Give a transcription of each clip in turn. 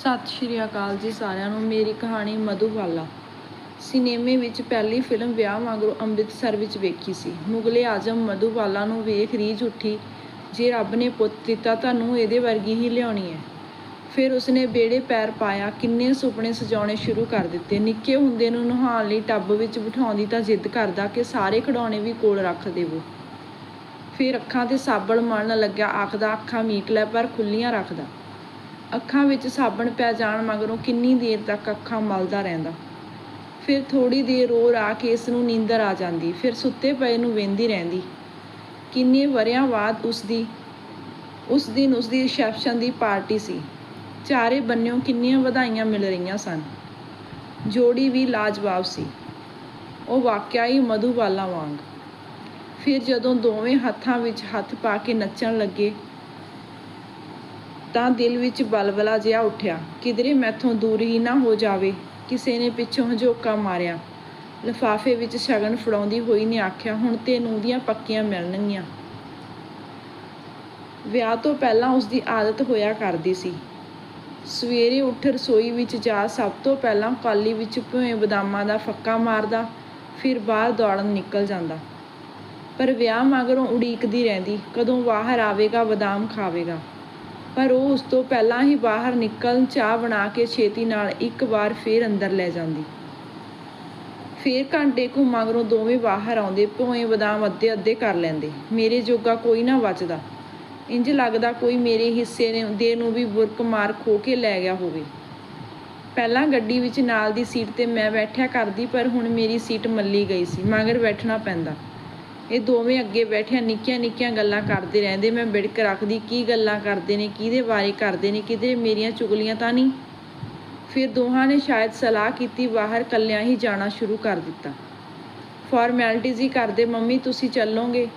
ਸਤਿ ਸ਼੍ਰੀ ਅਕਾਲ ਜੀ ਸਾਰਿਆਂ ਨੂੰ। ਮੇਰੀ ਕਹਾਣੀ ਮਧੂਬਾਲਾ ਸਿਨੇਮੇ ਵਿੱਚ ਪਹਿਲੀ ਫਿਲਮ ਵਿਆਹ ਮਗਰੋਂ ਅੰਮ੍ਰਿਤਸਰ ਵਿੱਚ ਵੇਖੀ ਸੀ। ਮੁਗਲੇ ਆਜ਼ਮ ਮਧੂਬਾਲਾ ਨੂੰ ਵੇਖ ਰੀਝ ਉੱਠੀ, ਜੇ ਰੱਬ ਨੇ ਪੁੱਤ ਦਿੱਤਾ ਤੁਹਾਨੂੰ, ਇਹਦੇ ਵਰਗੀ ਹੀ ਲਿਆਉਣੀ ਹੈ। ਫਿਰ ਉਸਨੇ ਬੇੜੇ ਪੈਰ ਪਾਇਆ, ਕਿੰਨੇ ਸੁਪਨੇ ਸਜਾਉਣੇ ਸ਼ੁਰੂ ਕਰ ਦਿੱਤੇ। ਨਿੱਕੇ ਹੁੰਦੇ ਨੂੰ ਨਹਾਉਣ ਲਈ ਟੱਬ ਵਿੱਚ ਬਿਠਾਉਂਦੀ ਤਾਂ ਜ਼ਿੱਦ ਕਰਦਾ ਕਿ ਸਾਰੇ ਖਿਡੌਣੇ ਵੀ ਕੋਲ ਰੱਖ ਦੇਵੋ। ਫਿਰ ਅੱਖਾਂ ਤੇ ਸਾਬਣ ਮਲਣ ਲੱਗਿਆ, ਆਖਦਾ, ਅੱਖਾਂ ਮੀਟ ਲੈ, ਪਰ ਖੁੱਲੀਆਂ ਰੱਖਦਾ ਅੱਖਾਂ ਵਿੱਚ ਸਾਬਣ ਪੈ ਜਾਣ ਮਗਰੋਂ ਕਿੰਨੀ ਦੇਰ ਤੱਕ ਅੱਖਾਂ ਮਲਦਾ ਰਹਿੰਦਾ। ਫਿਰ ਥੋੜੀ ਦੇਰ ਰੋ ਰਾ ਕੇ ਇਸ ਨੂੰ ਨੀਂਦਰ ਆ ਜਾਂਦੀ, ਫਿਰ ਸੁੱਤੇ ਪਏ ਨੂੰ ਵੇਂਦੀ ਰਹਿੰਦੀ। ਕਿੰਨੇ ਵਰਿਆਂ ਬਾਅਦ ਉਸ ਦੀ, ਉਸ ਦਿਨ ਉਸ ਦੀ ਰਿਸੈਪਸ਼ਨ ਦੀ ਪਾਰਟੀ ਸੀ। ਚਾਰੇ ਬੰਨਿਓ ਕਿੰਨੀਆਂ ਵਧਾਈਆਂ ਮਿਲ ਰਹੀਆਂ ਸਨ। ਜੋੜੀ ਵੀ ਲਾਜਵਾਬ ਸੀ। ਉਹ ਵਾਕਿਆ ਹੀ ਮਧੂਬਾਲਾ ਵਾਂਗ। ਫਿਰ ਜਦੋਂ ਦੋਵੇਂ ਹੱਥਾਂ ਵਿੱਚ ਹੱਥ ਪਾ ਕੇ ਨੱਚਣ ਲੱਗੇ ਤਾਂ ਦਿਲ ਵਿੱਚ ਬਲਬਲਾ ਜਿਹਾ ਉੱਠਿਆ। ਕਿਧਰੇ ਮੈਥੋਂ ਦੂਰ ਹੀ ਨਾ ਹੋ ਜਾਵੇ, ਕਿਸੇ ਨੇ ਪਿੱਛੋਂ ਹਜੋਕਾ ਮਾਰਿਆ। ਲਿਫਾਫੇ ਵਿੱਚ ਸ਼ਗਨ ਫੜਾਉਂਦੀ ਹੋਈ ਨੇ ਆਖਿਆ, ਹੁਣ ਤੇ ਨੂੰ ਦੀਆਂ ਪੱਕੀਆਂ ਮਿਲਣਗੀਆਂ। ਵਿਆਹ ਤੋਂ ਪਹਿਲਾਂ ਉਸ ਦੀ ਆਦਤ ਹੋਇਆ ਕਰਦੀ ਸੀ। ਸਵੇਰੇ ਉੱਠ ਰਸੋਈ ਵਿੱਚ ਜਾ ਸਭ ਤੋਂ ਪਹਿਲਾਂ ਕਾਲੀ ਵਿੱਚ ਭਿਓਏ ਬਦਾਮਾਂ ਦਾ ਫੱਕਾ ਮਾਰਦਾ, ਫਿਰ ਬਾਹਰ ਦੌੜਨ ਨਿਕਲ ਜਾਂਦਾ। ਪਰ ਵਿਆਹ ਮਗਰੋਂ ਉਡੀਕਦੀ ਰਹਿੰਦੀ, ਕਦੋਂ ਬਾਹਰ ਆਵੇਗਾ, ਬਦਾਮ ਖਾਵੇਗਾ। ਪਰ ਉਹ ਉਸ ਤੋਂ ਪਹਿਲਾਂ ਹੀ ਬਾਹਰ ਨਿਕਲਣ ਚਾਹ ਬਣਾ ਕੇ ਛੇਤੀ ਨਾਲ ਇੱਕ ਵਾਰ ਫੇਰ ਅੰਦਰ ਲੈ ਜਾਂਦੀ। ਫੇਰ ਘੰਟੇ ਕੁ ਮਗਰੋਂ ਦੋਵੇਂ ਬਾਹਰ ਆਉਂਦੇ ਭੋਏ ਬਦਾਮ ਅੱਧੇ ਅੱਧੇ ਕਰ ਲੈਂਦੇ। ਮੇਰੇ ਜੋਗਾ ਕੋਈ ਨਾ ਬਚਦਾ ਇੰਜ ਲੱਗਦਾ ਕੋਈ ਮੇਰੇ ਹਿੱਸੇ ਨੇ ਦੇ ਨੂੰ ਵੀ ਬੁਰਕ ਮਾਰ ਖੋ ਕੇ ਲੈ ਗਿਆ ਹੋਵੇ। ਪਹਿਲਾਂ ਗੱਡੀ ਵਿੱਚ ਨਾਲ ਦੀ ਸੀਟ ਤੇ ਮੈਂ ਬੈਠਿਆ ਕਰਦੀ, ਪਰ ਹੁਣ ਮੇਰੀ ਸੀਟ ਮੱਲੀ ਗਈ ਸੀ, ਮਗਰ ਬੈਠਣਾ ਪੈਂਦਾ। ਇਹ ਦੋਵੇਂ ਅੱਗੇ ਬੈਠਿਆਂ ਨਿੱਕੀਆਂ ਨਿੱਕੀਆਂ ਗੱਲਾਂ ਕਰਦੇ ਰਹਿੰਦੇ। ਮੈਂ ਬਿੜਕ ਰੱਖਦੀ, ਕੀ ਗੱਲਾਂ ਕਰਦੇ ਨੇ, ਕਿਹਦੇ ਬਾਰੇ ਕਰਦੇ ਨੇ ਕਿਧਰੇ ਮੇਰੀਆਂ ਚੁਗਲੀਆਂ ਤਾਂ ਨਹੀਂ। ਫਿਰ ਦੋਹਾਂ ਨੇ ਸ਼ਾਇਦ ਸਲਾਹ ਕੀਤੀ, ਬਾਹਰ ਕੱਲਿਆਂ ਹੀ ਜਾਣਾ ਸ਼ੁਰੂ ਕਰ ਦਿੱਤਾ। ਫਾਰਮੈਲਿਟੀਜ਼ ਹੀ ਕਰਦੇ, ਮੰਮੀ, ਤੁਸੀਂ ਚੱਲੋਗੇ।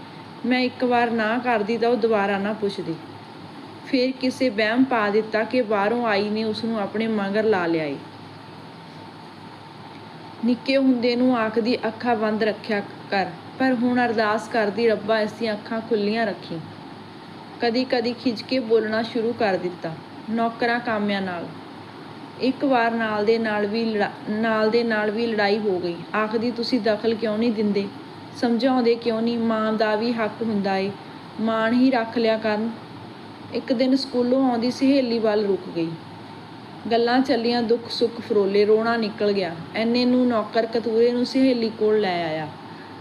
ਮੈਂ ਇੱਕ ਵਾਰ ਨਾ ਕਰਦੀ ਤਾਂ ਉਹ ਦੁਬਾਰਾ ਨਾ ਪੁੱਛਦੀ। ਫਿਰ ਕਿਸੇ ਵਹਿਮ ਪਾ ਦਿੱਤਾ ਕਿ ਬਾਹਰੋਂ ਆਈ ਨੇ ਉਸ ਨੂੰ ਆਪਣੇ ਮਗਰ ਲਾ ਲਿਆਏ। ਨਿੱਕੇ ਹੁੰਦੇ ਨੂੰ ਆਖਦੀ ਅੱਖਾਂ ਬੰਦ ਰੱਖਿਆ ਕਰ, ਪਰ ਹੁਣ ਅਰਦਾਸ ਕਰਦੀ, ਰੱਬਾ ਇਸ ਦੀਆਂ ਅੱਖਾਂ ਖੁੱਲੀਆਂ ਰੱਖੀ। ਕਦੀ ਕਦੀ ਖਿੱਚ ਕੇ ਬੋਲਣਾ ਸ਼ੁਰੂ ਕਰ ਦਿੱਤਾ, ਨੌਕਰਾਂ ਕਾਮਿਆਂ ਨਾਲ। ਇੱਕ ਵਾਰ ਨਾਲ ਦੇ ਨਾਲ ਵੀ ਲੜਾ- ਨਾਲ ਦੇ ਨਾਲ ਵੀ ਲੜਾਈ ਹੋ ਗਈ। ਆਖਦੀ, ਤੁਸੀਂ ਦਖਲ ਕਿਉਂ ਨਹੀਂ ਦਿੰਦੇ? ਸਮਝਾਉਂਦੇ ਕਿਉਂ ਨਹੀਂ? ਮਾਂ ਦਾ ਵੀ ਹੱਕ ਹੁੰਦਾ ਏ। ਮਾਣ ਹੀ ਰੱਖ ਲਿਆ ਕਰਨ। ਇੱਕ ਦਿਨ ਸਕੂਲੋਂ ਆਉਂਦੀ ਸਹੇਲੀ ਵੱਲ ਰੁਕ ਗਈ। ਗੱਲਾਂ ਚੱਲੀਆਂ, ਦੁੱਖ ਸੁੱਖ ਫਰੋਲੇ, ਰੋਣਾ ਨਿਕਲ ਗਿਆ। ਐਨੇ ਨੂੰ ਨੌਕਰ ਕਤੂਰੇ ਨੂੰ ਸਹੇਲੀ ਕੋਲ ਲੈ ਆਇਆ।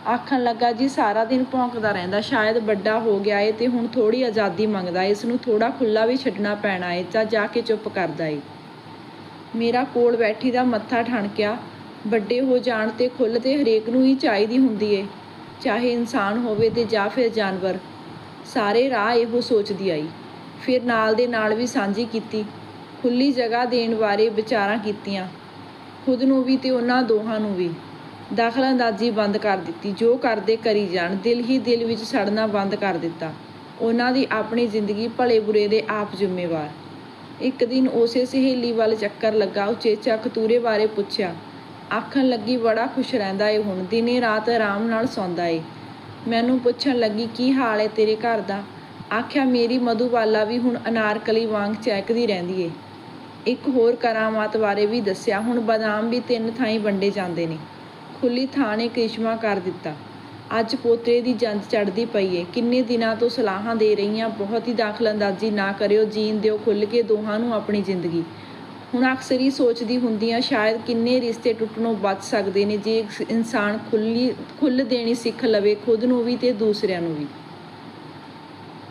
ਆਖਣ ਲੱਗਾ, ਜੀ, ਸਾਰਾ ਦਿਨ ਭੌਂਕਦਾ ਰਹਿੰਦਾ, ਸ਼ਾਇਦ ਵੱਡਾ ਹੋ ਗਿਆ ਏ ਤੇ ਹੁਣ ਥੋੜੀ ਆਜ਼ਾਦੀ ਮੰਗਦਾ ਏ। ਇਸ ਨੂੰ ਥੋੜਾ ਖੁੱਲਾ ਵੀ ਛੱਡਣਾ ਪੈਣਾ ਏ, ਤਾਂ ਜਾ ਕੇ ਚੁੱਪ ਕਰਦਾ ਏ। ਮੇਰਾ ਕੋਲ ਬੈਠੀ ਦਾ ਮੱਥਾ ਠਣਕਿਆ। ਵੱਡੇ ਹੋ ਜਾਣ ਤੇ ਖੁੱਲ੍ਹ ਤੇ ਹਰੇਕ ਨੂੰ ਹੀ ਚਾਹੀਦੀ ਹੁੰਦੀ ਏ। ਚਾਹੇ ਇਨਸਾਨ ਹੋਵੇ ਤੇ ਜਾਂ ਫਿਰ ਜਾਨਵਰ। ਸਾਰੇ ਰਾਹ ਇਹੋ ਸੋਚਦੀ ਆਈ। ਫਿਰ ਨਾਲ ਦੇ ਨਾਲ ਵੀ ਸਾਂਝੀ ਕੀਤੀ। ਖੁੱਲੀ ਜਗ੍ਹਾ ਦੇਣ ਬਾਰੇ ਵਿਚਾਰਾਂ ਕੀਤੀਆਂ। ਖੁਦ ਨੂੰ ਵੀ ਤੇ ਉਹਨਾਂ ਦੋਹਾਂ ਨੂੰ ਵੀ। ਦਖਲਅੰਦਾਜ਼ੀ ਬੰਦ ਕਰ ਦਿੱਤੀ। ਜੋ ਕਰਦੇ ਕਰੀ ਜਾਣ, ਦਿਲ ਹੀ ਦਿਲ ਵਿੱਚ ਸੜਨਾ ਬੰਦ ਕਰ ਦਿੱਤਾ। ਉਹਨਾਂ ਦੀ ਆਪਣੀ ਜ਼ਿੰਦਗੀ ਭਲੇ ਬੁਰੇ ਦੇ ਆਪ ਜ਼ਿੰਮੇਵਾਰ। ਇੱਕ ਦਿਨ ਉਸੇ ਸਹੇਲੀ ਵੱਲ ਚੱਕਰ ਲੱਗਾ। ਉਚੇਚਾ ਕਤੂਰੇ ਬਾਰੇ ਪੁੱਛਿਆ। ਆਖਣ ਲੱਗੀ, ਬੜਾ ਖੁਸ਼ ਰਹਿੰਦਾ ਏ ਹੁਣ। ਦਿਨੇ ਰਾਤ ਆਰਾਮ ਨਾਲ ਸੌਂਦਾ ਏ। ਮੈਨੂੰ ਪੁੱਛਣ ਲੱਗੀ, ਕੀ ਹਾਲ ਏ ਤੇਰੇ ਘਰ ਦਾ? ਆਖਿਆ, ਮੇਰੀ ਮਧੂਬਾਲਾ ਵੀ ਹੁਣ ਅਨਾਰਕਲੀ ਵਾਂਗ ਚਹਿਕਦੀ ਰਹਿੰਦੀ ਏ। ਇੱਕ ਹੋਰ ਕਰਾਮਾਤ ਬਾਰੇ ਵੀ ਦੱਸਿਆ। ਹੁਣ ਬਦਾਮ ਵੀ ਤਿੰਨ ਥਾਈਂ ਵੰਡੇ ਜਾਂਦੇ ਨੇ। ਖੁੱਲੀ ਥਾਂ ਨੇ ਕ੍ਰਿਸ਼ਮਾ ਕਰ ਦਿੱਤਾ। ਅੱਜ ਪੋਤਰੇ ਦੀ ਜੰਜ ਚੜਦੀ ਪਈ ਏ। ਕਿੰਨੇ ਦਿਨਾਂ ਤੋਂ ਸਲਾਹਾਂ ਦੇ ਰਹੀਆਂ, ਬਹੁਤ ਹੀ ਦਾਖਲਅੰਦਾਜ਼ੀ ਨਾ ਕਰਿਓ, ਜੀਣ ਦਿਓ, ਖੁੱਲ੍ਹ ਕੇ ਦੋਹਾਂ ਨੂੰ ਆਪਣੀ ਜ਼ਿੰਦਗੀ। ਹੁਣ ਅਕਸਰ ਹੀ ਸੋਚਦੀ ਹੁੰਦੀਆਂ ਸ਼ਾਇਦ ਕਿੰਨੇ ਰਿਸ਼ਤੇ ਟੁੱਟਣੋਂ ਬਚ ਸਕਦੇ ਨੇ, ਜੇ ਇਨਸਾਨ ਖੁੱਲੀ ਖੁੱਲ੍ਹ ਦੇਣੀ ਸਿੱਖ ਲਵੇ, ਖੁਦ ਨੂੰ ਵੀ ਤੇ ਦੂਸਰਿਆਂ ਨੂੰ ਵੀ।